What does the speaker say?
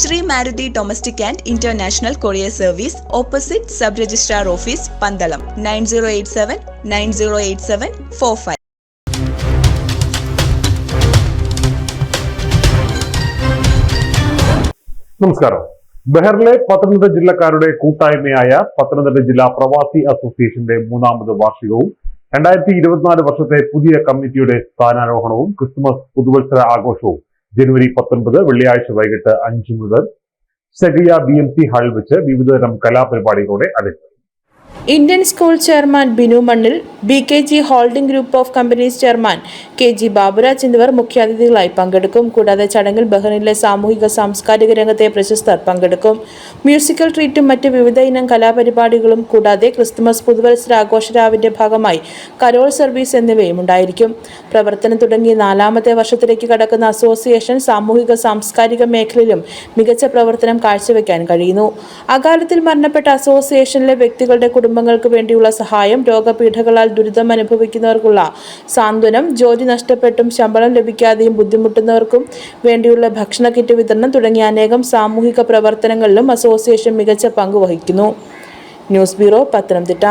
Shri Maruti domestic and international courier service opposite sub registrar office Pandalam nine zero eight seven nine zero eight seven four five. നമസ്കാരം. ബെഹറിലെ പത്തനംതിട്ട ജില്ലക്കാരുടെ കൂട്ടായ്മയായ പത്തനംതിട്ട ജില്ലാ പ്രവാസി അസോസിയേഷന്റെ മൂന്നാമത് വാർഷികവും രണ്ടായിരത്തി ഇരുപത്തിനാല് വർഷത്തെ പുതിയ കമ്മിറ്റിയുടെ സ്ഥാനാരോഹണവും ക്രിസ്മസ് പുതുവത്സര ആഘോഷവും ജനുവരി പത്തൊൻപത് വെള്ളിയാഴ്ച വൈകിട്ട് അഞ്ചു മുതൽ സെഗിയ ബി എം സി ഹാളിൽ വെച്ച് വിവിധതരം കലാപരിപാടികളോടെ അടങ്ങി Indian school chairman Binu Mannil B K G holding group of companies chairman K G Baburaj എന്നിവർ മുഖ്യാതിഥികളായി പങ്കെടുക്കും. കൂടാതെ ചടങ്ങിൽ ബഹ്റിനിലെ സാമൂഹിക സാംസ്കാരിക രംഗത്തെ പ്രശസ്തർ പങ്കെടുക്കും. മ്യൂസിക്കൽ ട്രീറ്റും മറ്റ് വിവിധ ഇനം കലാപരിപാടികളും കൂടാതെ ക്രിസ്തുമസ് പുതുവത്സര ആഘോഷരാവിന്റെ ഭാഗമായി കരോൾ സർവീസ് എന്നിവയും ഉണ്ടായിരിക്കും. പ്രവർത്തനം തുടങ്ങി നാലാമത്തെ വർഷത്തിലേക്ക് കടക്കുന്ന അസോസിയേഷൻ സാമൂഹിക സാംസ്കാരിക മേഖലയിലും മികച്ച പ്രവർത്തനം കാഴ്ചവെക്കാൻ കഴിയുന്നു. അകാലത്തിൽ മരണപ്പെട്ട അസോസിയേഷനിലെ വ്യക്തികളുടെ കുടുംബങ്ങൾക്ക് വേണ്ടിയുള്ള സഹായം രോഗപീഠകളാൽ ദുരിതം അനുഭവിക്കുന്നവർക്കുള്ള സാന്ത്വനം ജോലി നഷ്ടപ്പെട്ടും ശമ്പളം ലഭിക്കാതെയും ബുദ്ധിമുട്ടുന്നവർക്കും വേണ്ടിയുള്ള ഭക്ഷണ കിറ്റ് വിതരണം തുടങ്ങിയ അനേകം സാമൂഹിക പ്രവർത്തനങ്ങളിലും അസോസിയേഷൻ മികച്ച പങ്കുവഹിക്കുന്നു ന്യൂസ് ബ്യൂറോ പത്തനംതിട്ട.